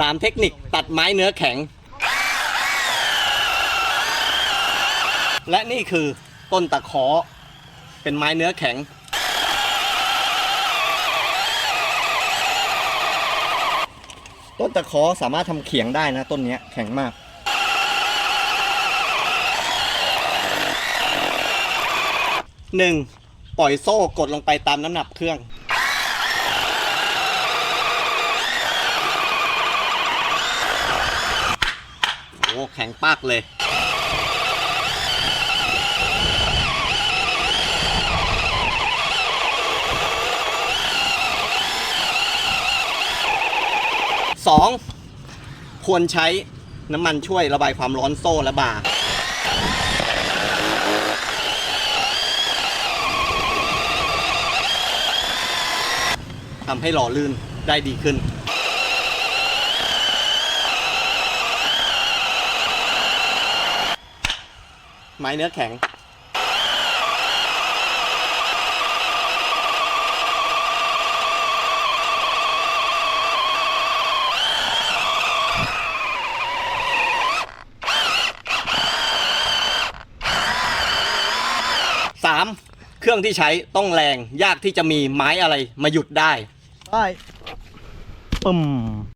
สามเทคนิคตัดไม้เนื้อแข็ง และนี่คือต้นตะขอเป็นไม้เนื้อแข็ง ต้นตะขอสามารถทำเขียงได้นะต้นนี้แข็งมากหนึ่งปล่อยโซ่กดลงไปตามน้ำหนักเครื่อง แข็งปากเลยสองควรใช้น้ำมันช่วยระบายความร้อนโซ่และบาทำให้หล่อลื่นได้ดีขึ้น ไม้เนื้อแข็งสามเครื่องที่ใช้ต้องแรงยากที่จะมีไม้อะไรมาหยุดได้ ได้ปึ้ม